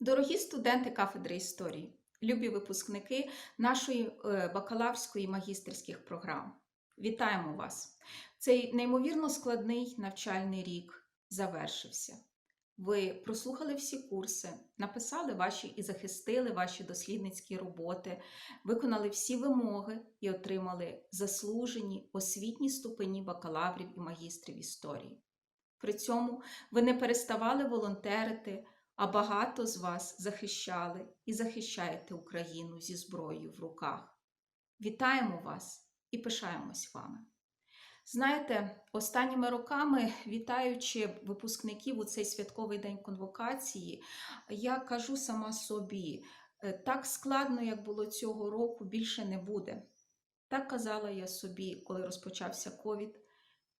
Дорогі студенти кафедри історії, любі випускники нашої е, бакалаврської і магістерських програм, вітаємо вас! Цей неймовірно складний навчальний рік завершився. Ви прослухали всі курси, написали ваші і захистили ваші дослідницькі роботи, виконали всі вимоги і отримали заслужені освітні ступені бакалаврів і магістрів історії. При цьому ви не переставали волонтерити, а багато з вас захищали і захищаєте Україну зі зброєю в руках. Вітаємо вас і пишаємось вами. Знаєте, останніми роками, вітаючи випускників у цей святковий день конвокації, я кажу сама собі, «Е, так складно, як було цього року, більше не буде. Так казала я собі, коли розпочався ковід,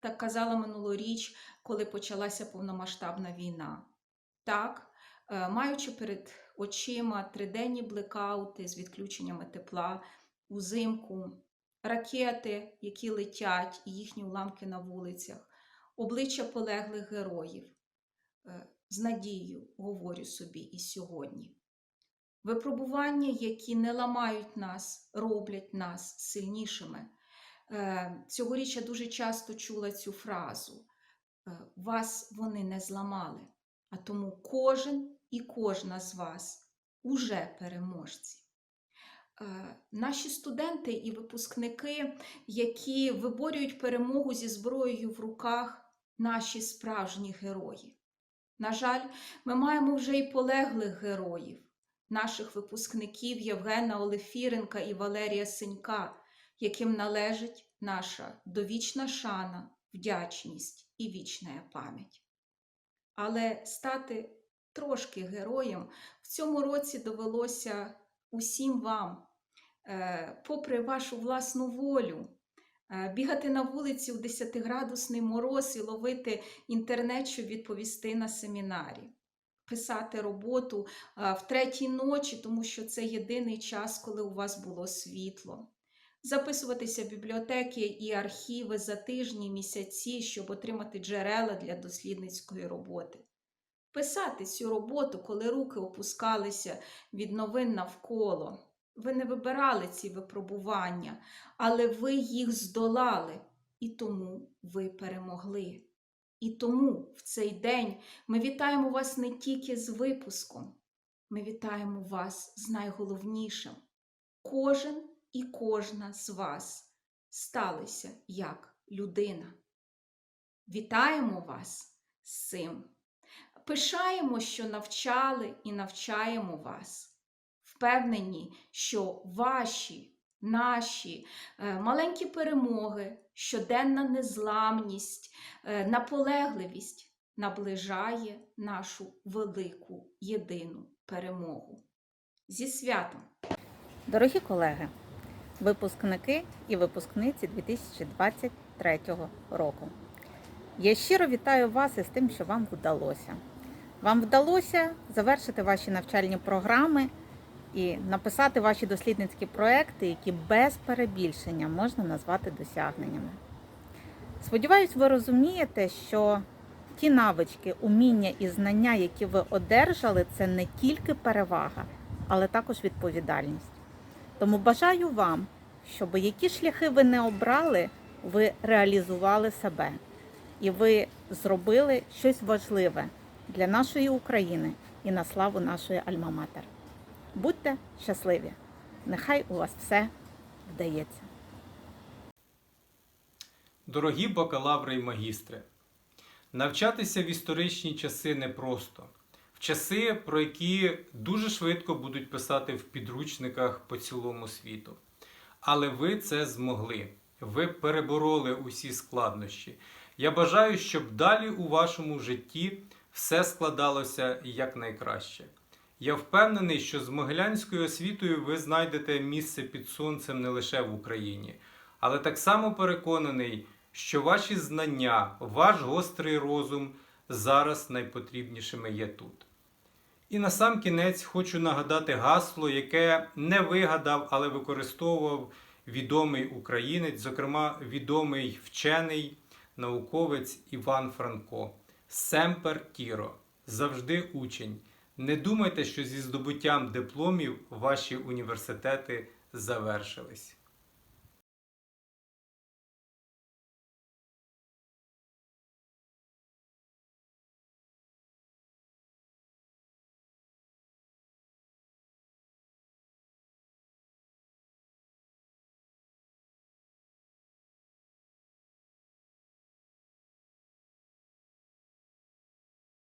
так казала минулоріч, коли почалася повномасштабна війна. Так, маючи перед очима триденні блекаути з відключеннями тепла, узимку, ракети, які летять, і їхні уламки на вулицях, обличчя полеглих героїв. Е, З надією говорю собі і сьогодні. Випробування, які не ламають нас, роблять нас сильнішими. Е, Цьогоріч я дуже часто чула цю фразу: е, вас вони не зламали, а тому кожен і кожна з вас уже переможці. Е, Наші студенти і випускники, які виборюють перемогу зі зброєю в руках, наші справжні герої. На жаль, ми маємо вже і полеглих героїв, наших випускників Євгена Олефіренка і Валерія Сенька, яким належить наша довічна шана, вдячність і вічна пам'ять. Але стати трошки героєм в цьому році довелося усім вам, Е, попри вашу власну волю, е, бігати на вулиці у 10-градусний мороз і ловити інтернет, щоб відповісти на семінарі, писати роботу е, в третій ночі, тому що це єдиний час, коли у вас було світло. Записуватися в бібліотеки і архіви за тижні, місяці, щоб отримати джерела для дослідницької роботи. Писати цю роботу, коли руки опускалися від новин навколо. Ви не вибирали ці випробування, але ви їх здолали, і тому ви перемогли. І тому в цей день ми вітаємо вас не тільки з випуском, ми вітаємо вас з найголовнішим. Кожен і кожна з вас сталися як людина. Вітаємо вас з цим. Пишаємо, що навчали і навчаємо вас впевнені, що ваші, наші е, маленькі перемоги, щоденна незламність, е, наполегливість наближає нашу велику єдину перемогу. Зі святом! Дорогі колеги, випускники і випускниці 2023 року. Я щиро вітаю вас із тим, що вам вдалося. Вам вдалося завершити ваші навчальні програми і написати ваші дослідницькі проекти, які без перебільшення можна назвати досягненнями. Сподіваюсь, ви розумієте, що ті навички, уміння і знання, які ви одержали, це не тільки перевага, але також відповідальність. Тому бажаю вам, щоб які шляхи ви не обрали, ви реалізували себе і ви зробили щось важливе для нашої України і на славу нашої Альма-Матер. Будьте щасливі! Нехай у вас все вдається. Дорогі бакалаври і магістри, навчатися в історичні часи непросто. В часи, про які дуже швидко будуть писати в підручниках по цілому світу. Але ви це змогли. Ви перебороли усі складнощі. Я бажаю, щоб далі у вашому житті все складалося якнайкраще. Я впевнений, що з могилянською освітою ви знайдете місце під сонцем не лише в Україні, але так само переконаний, що ваші знання, ваш гострий розум зараз найпотрібнішими є тут. І на сам кінець хочу нагадати гасло, яке не вигадав, але використовував відомий українець, зокрема відомий вчений науковець Іван Франко. Семпер Тіро завжди учень. Не думайте, що зі здобуттям дипломів ваші університети завершились.